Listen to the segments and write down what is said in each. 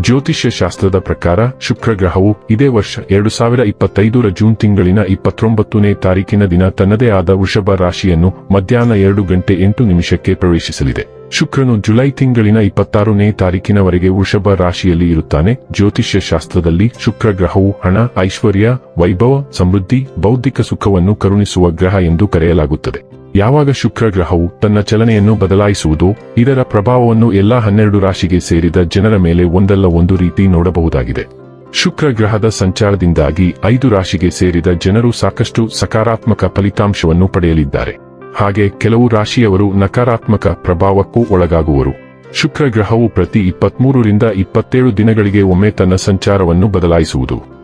ಜ್ಯೋತಿಷ್ಯ ಶಾಸ್ತ್ರದ ಪ್ರಕಾರ ಶುಕ್ರ ಗ್ರಹವು ಇದೇ ವರ್ಷ ಎರಡು ಸಾವಿರ ಇಪ್ಪತ್ತೈದರ ಜೂನ್ ತಿಂಗಳಿನ ಇಪ್ಪತ್ತೊಂಬತ್ತನೇ ತಾರೀಕಿನ ದಿನ ತನ್ನದೇ ಆದ ವೃಷಭ ರಾಶಿಯನ್ನು ಮಧ್ಯಾಹ್ನ ಎರಡು ಗಂಟೆ ಎಂಟು ನಿಮಿಷಕ್ಕೆ ಪ್ರವೇಶಿಸಲಿದೆ. ಶುಕ್ರನು ಜುಲೈ ತಿಂಗಳಿನ ಇಪ್ಪತ್ತಾರನೇ ತಾರೀಕಿನವರೆಗೆ ವೃಷಭ ರಾಶಿಯಲ್ಲಿ ಇರುತ್ತಾನೆ. ಜ್ಯೋತಿಷ್ಯ ಶಾಸ್ತ್ರದಲ್ಲಿ ಶುಕ್ರ ಗ್ರಹವು ಹಣ, ಐಶ್ವರ್ಯ, ವೈಭವ, ಸಮೃದ್ಧಿ, ಬೌದ್ಧಿಕ ಸುಖವನ್ನು ಕರುಣಿಸುವ ಗ್ರಹ ಎಂದು ಕರೆಯಲಾಗುತ್ತದೆ. ಯಾವಾಗ ಶುಕ್ರ ಗ್ರಹವು ತನ್ನ ಚಲನೆಯನ್ನು ಬದಲಾಯಿಸುವುದೋ, ಇದರ ಪ್ರಭಾವವನ್ನು ಎಲ್ಲಾ ಹನ್ನೆರಡು ರಾಶಿಗೆ ಸೇರಿದ ಜನರ ಮೇಲೆ ಒಂದಲ್ಲ ಒಂದು ರೀತಿ ನೋಡಬಹುದಾಗಿದೆ. ಶುಕ್ರ ಗ್ರಹದ ಸಂಚಾರದಿಂದಾಗಿ ಐದು ರಾಶಿಗೆ ಸೇರಿದ ಜನರು ಸಾಕಷ್ಟು ಸಕಾರಾತ್ಮಕ ಫಲಿತಾಂಶವನ್ನು ಪಡೆಯಲಿದ್ದಾರೆ. ಹಾಗೆ ಕೆಲವು ರಾಶಿಯವರು ನಕಾರಾತ್ಮಕ ಪ್ರಭಾವಕ್ಕೂ ಒಳಗಾಗುವರು. ಶುಕ್ರ ಗ್ರಹವು ಪ್ರತಿ ಇಪ್ಪತ್ಮೂರರಿಂದ ಇಪ್ಪತ್ತೇಳು ದಿನಗಳಿಗೆ ಒಮ್ಮೆ ತನ್ನ ಸಂಚಾರವನ್ನು ಬದಲಾಯಿಸುವುದು.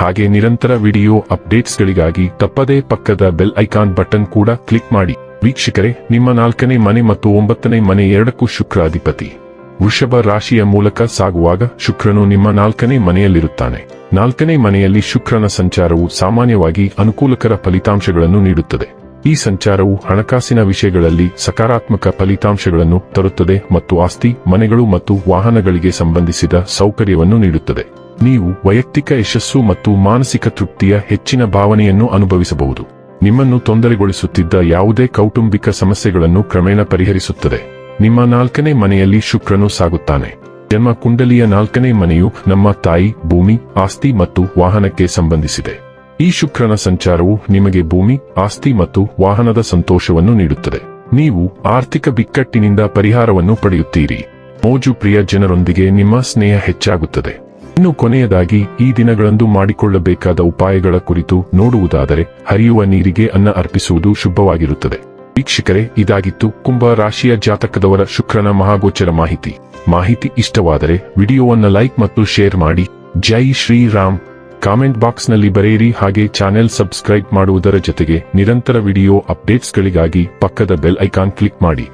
ಹಾಗೆ ನಿರಂತರ ವಿಡಿಯೋ ಅಪ್ಡೇಟ್ಸ್ಗಳಿಗಾಗಿ ತಪ್ಪದೇ ಪಕ್ಕದ ಬೆಲ್ ಐಕಾನ್ ಬಟನ್ ಕೂಡ ಕ್ಲಿಕ್ ಮಾಡಿ. ವೀಕ್ಷಕರೇ, ನಿಮ್ಮ ನಾಲ್ಕನೇ ಮನೆ ಮತ್ತು ಒಂಬತ್ತನೇ ಮನೆ ಎರಡಕ್ಕೂ ಶುಕ್ರ ಅಧಿಪತಿ ವೃಷಭ ರಾಶಿಯ ಮೂಲಕ ಸಾಗುವಾಗ ಶುಕ್ರನು ನಿಮ್ಮ ನಾಲ್ಕನೇ ಮನೆಯಲ್ಲಿರುತ್ತಾನೆ. ನಾಲ್ಕನೇ ಮನೆಯಲ್ಲಿ ಶುಕ್ರನ ಸಂಚಾರವು ಸಾಮಾನ್ಯವಾಗಿ ಅನುಕೂಲಕರ ಫಲಿತಾಂಶಗಳನ್ನು ನೀಡುತ್ತದೆ. ಈ ಸಂಚಾರವು ಹಣಕಾಸಿನ ವಿಷಯಗಳಲ್ಲಿ ಸಕಾರಾತ್ಮಕ ಫಲಿತಾಂಶಗಳನ್ನು ತರುತ್ತದೆ ಮತ್ತು ಆಸ್ತಿ, ಮನೆಗಳು ಮತ್ತು ವಾಹನಗಳಿಗೆ ಸಂಬಂಧಿಸಿದ ಸೌಕರ್ಯವನ್ನು ನೀಡುತ್ತದೆ. ನೀವು ವೈಯಕ್ತಿಕ ಯಶಸ್ಸು ಮತ್ತು ಮಾನಸಿಕ ತೃಪ್ತಿಯ ಹೆಚ್ಚಿನ ಭಾವನೆಯನ್ನು ಅನುಭವಿಸಬಹುದು. ನಿಮ್ಮನ್ನು ತೊಂದರೆಗೊಳಿಸುತ್ತಿದ್ದ ಯಾವುದೇ ಕೌಟುಂಬಿಕ ಸಮಸ್ಯೆಗಳನ್ನು ಕ್ರಮೇಣ ಪರಿಹರಿಸುತ್ತದೆ. ನಿಮ್ಮ ನಾಲ್ಕನೇ ಮನೆಯಲ್ಲಿ ಶುಕ್ರನು ಸಾಗುತ್ತಾನೆ. ಜನ್ಮ ಕುಂಡಲಿಯ ನಾಲ್ಕನೇ ಮನೆಯು ನಮ್ಮ ತಾಯಿ, ಭೂಮಿ, ಆಸ್ತಿ ಮತ್ತು ವಾಹನಕ್ಕೆ ಸಂಬಂಧಿಸಿದೆ. ಈ ಶುಕ್ರನ ಸಂಚಾರವು ನಿಮಗೆ ಭೂಮಿ, ಆಸ್ತಿ ಮತ್ತು ವಾಹನದ ಸಂತೋಷವನ್ನು ನೀಡುತ್ತದೆ. ನೀವು ಆರ್ಥಿಕ ಬಿಕ್ಕಟ್ಟಿನಿಂದ ಪರಿಹಾರವನ್ನು ಪಡೆಯುತ್ತೀರಿ. ಮೋಜು ಪ್ರಿಯ ಜನರೊಂದಿಗೆ ನಿಮ್ಮ ಸ್ನೇಹ ಹೆಚ್ಚಾಗುತ್ತದೆ. ಇನ್ನು ಕೊನೆಯದಾಗಿ, ಈ ದಿನಗಳಂದು ಮಾಡಿಕೊಳ್ಳಬೇಕಾದ ಉಪಾಯಗಳ ಕುರಿತು ನೋಡುವುದಾದರೆ, ಹರಿಯುವ ನೀರಿಗೆ ಅನ್ನ ಅರ್ಪಿಸುವುದು ಶುಭವಾಗಿರುತ್ತದೆ. ವೀಕ್ಷಕರೇ, ಇದಾಗಿತ್ತು ಕುಂಭ ರಾಶಿಯ ಜಾತಕದವರ ಶುಕ್ರನ ಮಹಾಗೋಚರ ಮಾಹಿತಿ. ಮಾಹಿತಿ ಇಷ್ಟವಾದರೆ, ವಿಡಿಯೋವನ್ನು ಲೈಕ್ ಮತ್ತು ಶೇರ್ ಮಾಡಿ. ಜೈ ಶ್ರೀರಾಮ್. ಕಾಮೆಂಟ್ ಬಾಕ್ಸ್ನಲ್ಲಿ ಬರೆಯಿರಿ, ಹಾಗೆ ಚಾನೆಲ್ ಸಬ್ಸ್ಕ್ರೈಬ್ ಮಾಡುವುದರ ಜೊತೆಗೆ ನಿರಂತರ ವಿಡಿಯೋ ಅಪ್ಡೇಟ್ಸ್ಗಳಿಗಾಗಿ ಪಕ್ಕದ ಬೆಲ್ ಐಕಾನ್ ಕ್ಲಿಕ್ ಮಾಡಿ.